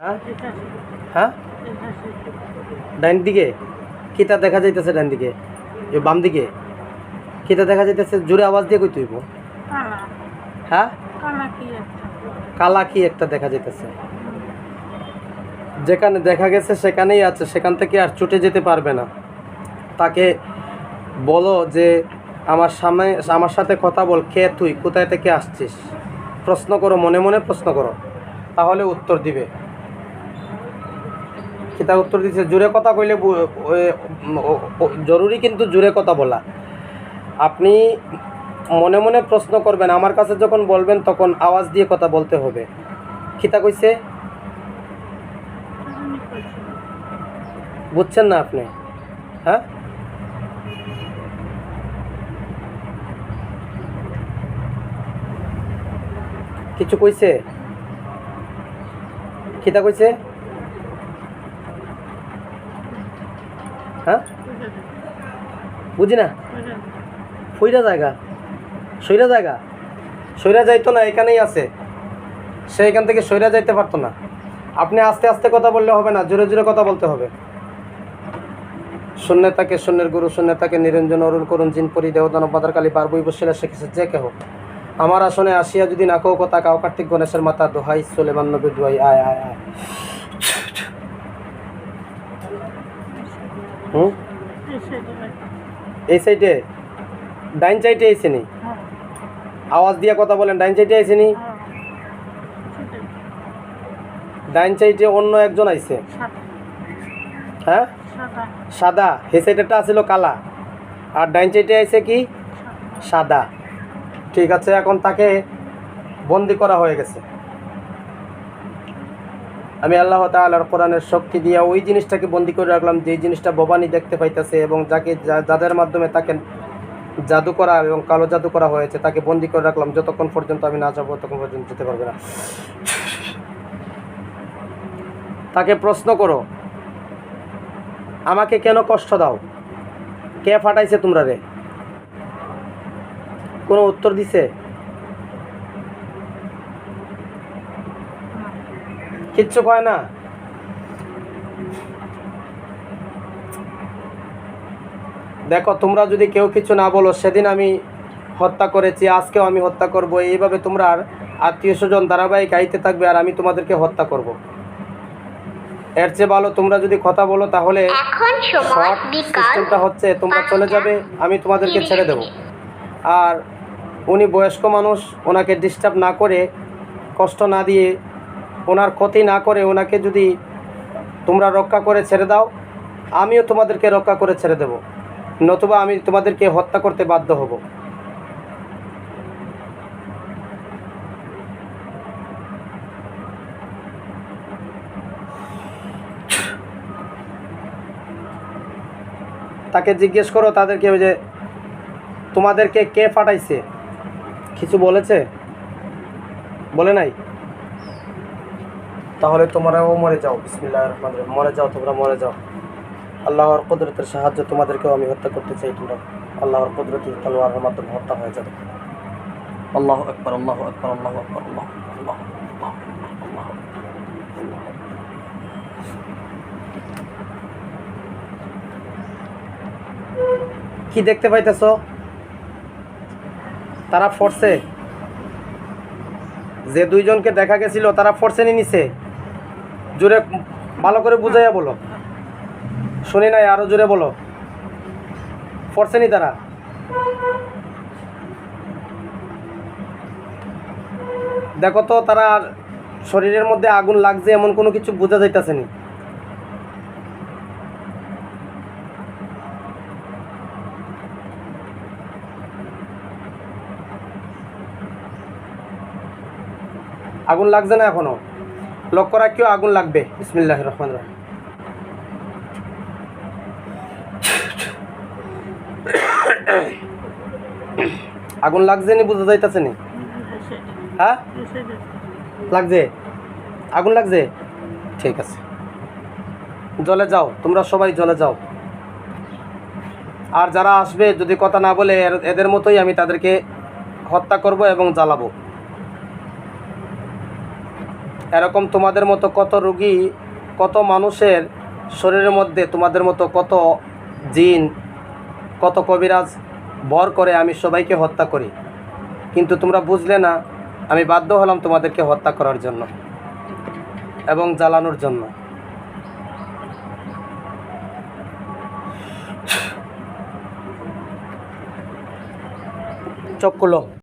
হ্যাঁ? হ্যাঁ ডাইন দিকে? কিতা দেখা যাইতেছে ডাইন দিকে? বাম দিকে? কিতা দেখা যাইতেছে? জোরে আওয়াজ দিয়ে কই তুইব হ্যাঁ? কালা কি একটা দেখা যাইতেছে। যেখানে দেখা গেছে, সেখানেই আছে। সেখান থেকে আর ছুটে যেতে পারবে না। তাকে বলো যে, আমার সামনে, আমার সাথে কথা বল, কে তুই? কোথায় থেকে আসছিস? প্রশ্ন করো, মনে মনে প্রশ্ন করো। তাহলে উত্তর দিবে। কিতা উত্তর দিচ্ছে জোরে কথা কইলে জরুরি কিন্তু জোরে কথা বলা। আপনি মনে মনে প্রশ্ন করবেন, আমার কাছে যখন বলবেন তখন আওয়াজ দিয়ে কথা বলতে হবে। খিতা কইছে? বুঝছেন না আপনি? হ্যাঁ? কিছু কইছে? খিতা কইছে? হ্যাঁ? বুঝি না ফইরা জায়গা। সইরা জায়গা? সইরা যাইতো না, এখানেই আছে। সে এখান থেকে সইরা যাইতে পারতো না। আপনি আস্তে আস্তে কথা বললে হবে না, জোরে জোরে কথা বলতে হবে। শূন্য তাকে শূন্যের গুরু শূন্য তাকে নিরঞ্জন, অরুণ করুণ, জিন, পরি দেবদান বাদার কালী, বার, বই, বসিলা শিখেছে যে কেহ। আমার আসনে আসিয়া যদি না কেউ কথা কাউ কার্তিক গণেশের মাথা দোহাই, সোলেমান নবীর দোহাই, আয় আয় আয়। হুম? এই সাইডে ডাইন সাইডে এসে নি? হ্যাঁ আওয়াজ দিয়ে কথা বলেন, ডাইন সাইডে এসে নি? সেটাই ডাইন সাইডে অন্য একজন আইছে। হ্যাঁ? সাদা। সাদা হে সাইডেরটা আছিল কালা। আর ডাইন সাইডে আইছে কি? সাদা। ঠিক আছে, এখন তাকে বন্দি করা হয়ে গেছে। আমি আল্লাহ তাআলার কোরআনের শক্তি দিয়ে ওই জিনিসটাকে বন্দি করে রাখলাম, যে জিনিসটা ভবানী দেখতে পাইতেছে এবং যাকে যাদের মাধ্যমে তাকে জাদু করা এবং কালো জাদু করা হয়েছে, তাকে বন্দি করে রাখলাম। যতক্ষণ পর্যন্ত আমি না যাব, ততক্ষণ পর্যন্ত যেতে পারবে না। তাকে প্রশ্ন করো, আমাকে কেন কষ্ট দাও? কে ফাটাইছে তোমরা রে? কোনো উত্তর দিছে? কিচ্ছু কয় না। দেখো তোমরা যদি কেউ কিছু না বলো সেদিন আমি হত্যা করেছি আজকেও আমি হত্যা করব। এইভাবে তোমরা আর আত্মীয় স্বজন ধারাবাহিক আইতে থাকবে আর আমি তোমাদেরকে হত্যা করব। এর চেয়ে ভালো তোমরা যদি কথা বলো তাহলে শর্ট সিস্টেমটা হচ্ছে তোমরা চলে যাবে আমি তোমাদেরকে ছেড়ে দেবো। আর উনি বয়স্ক মানুষ ওনাকে ডিস্টার্ব না করে কষ্ট না দিয়ে ওনার ক্ষতি না করে ওনাকে যদি তোমরা রক্ষা করে ছেড়ে দাও, আমিও তোমাদেরকে রক্ষা করে ছেড়ে দেব। নতুবা আমি তোমাদেরকে হত্যা করতে বাধ্য হব। তাকে জিজ্ঞেস করো, তাদেরকে ওই যে তোমাদেরকে কে ফাটাইছে কিছু বলেছে? বলে নাই? তাহলে তোমরাও মরে যাও বিসমিল্লাহ রহমান মরে যাও, তোমরা মরে যাও। আল্লাহর কুদরতের সাহায্য তোমাদেরকেও আমি হত্যা করতে চাই তোমরা। আল্লাহর কুদরতের তলোয়ারের মাধ্যমে হত্যা হয়ে যাবে। আল্লাহ আকবর আল্লাহ আকবর আল্লাহ আকবর, আল্লাহ আল্লাহ কি দেখতে পাইতেছ? তারা ফোর্সে যে দুইজনকে দেখা গেছিল, তারা ফোর্সে নিয়ে নিছে জোরে ভালো করে বুঝাইয়া বলো। শুনি নাই, আরও জোরে বলো। ফোর্সে নি তারা? দেখো তো, তারা শরীরের মধ্যে আগুন লাগছে, এমন কোনো কিছু বোঝা যাইতেছে না আগুন লাগছে না এখনও? লক্ষ্য রাখিও আগুন লাগবে? বিসমিল্লাহ রহমান রহিম। আগুন লাগছে নি, বুঝা যাইতেছে নি? হ্যাঁ? লাগছে? আগুন লাগছে? ঠিক আছে। জলে যাও, তোমরা সবাই জলে যাও। আর যারা আসবে, যদি কথা না বলে এদের মতোই আমি তাদেরকে হত্যা করব এবং জ্বালাবো। এরকম তোমাদের মতো কত রুগী, কত মানুষের শরীরের মধ্যে তোমাদের মতো কত জিন, কত কবিরাজ বর করে আমি সবাইকে হত্যা করি। কিন্তু তোমরা বুঝলে না, আমি বাধ্য হলাম তোমাদেরকে হত্যা করার জন্য এবং জ্বালানোর জন্য। চোখ খুলো।